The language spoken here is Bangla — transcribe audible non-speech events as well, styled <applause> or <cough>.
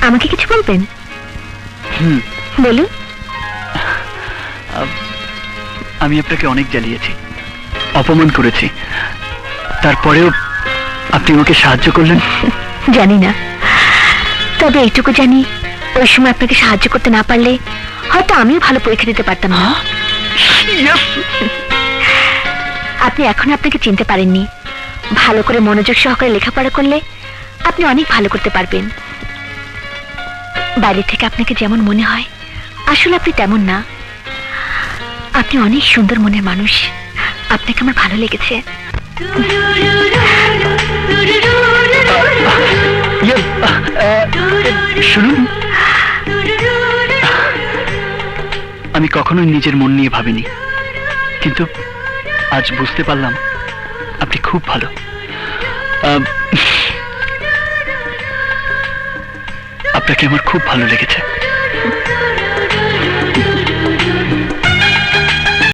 আমাকে কিছু বলবেন? বলুন। আমি আপনাকে অনেক জ্বালিয়েছি অপমান করেছি। তারপরেও আপনি আমাকে সাহায্য করলেন? <laughs> জানি না। তবে এইটুকু জানি ওই সময় আপনাকে সাহায্য করতে না পারলে হয়তো আমিও ভালো পরীক্ষা দিতে পারতাম না। <laughs> Yes! আপনি এখন আপনাকে চিনতে পারেননি। ভালো করে মনোযোগ সহকারে লেখাপড়া করলে আপনি অনেক ভালো করতে পারবেন। বাইরে থেকে আপনাকে যেমন মনে হয় আসলে আপনি তেমন না। আপনি অনেক সুন্দর মনের মানুষ। আপনাকে আমার ভালো লেগেছে। ইয়ে, শুনুন। আমি কখনোই নিজের মন নিয়ে ভাবিনি। কিন্তু আজ বুঝতে পারলাম আপনি খুব ভালো। আপনাকে আমার খুব ভালো লেগেছে।